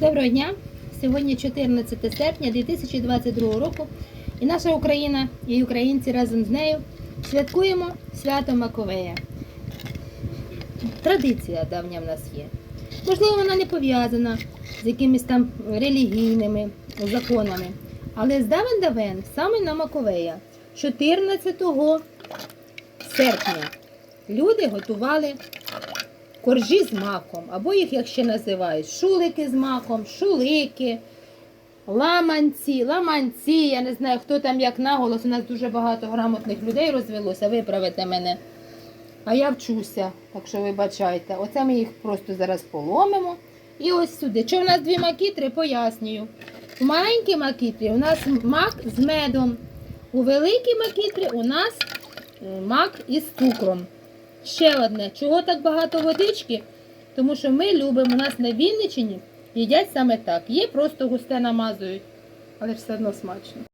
Доброго дня! Сьогодні 14 серпня 2022 року. І наша Україна і українці разом з нею святкуємо свято Маковея. Традиція давня в нас є. Можливо, вона не пов'язана з якимись там релігійними законами. Але з давен давен саме на Маковея, 14 серпня, люди готували коржі з маком, або їх, як ще називають, шулики з маком, шулики, ламанці, ламанці. Я не знаю, хто там як наголос. У нас дуже багато грамотних людей розвелося. Виправите мене. А я вчуся, так що вибачайте. Оце ми їх просто зараз поломимо. І ось сюди. Що в нас дві макітри, пояснюю. У маленькій макітрі у нас мак з медом. У великій макітрі у нас е, мак із цукром. Ще одне, чого так багато водички? Тому що ми любимо, у нас на Вінниччині їдять саме так. Є просто густе намазують, але ж все одно смачно.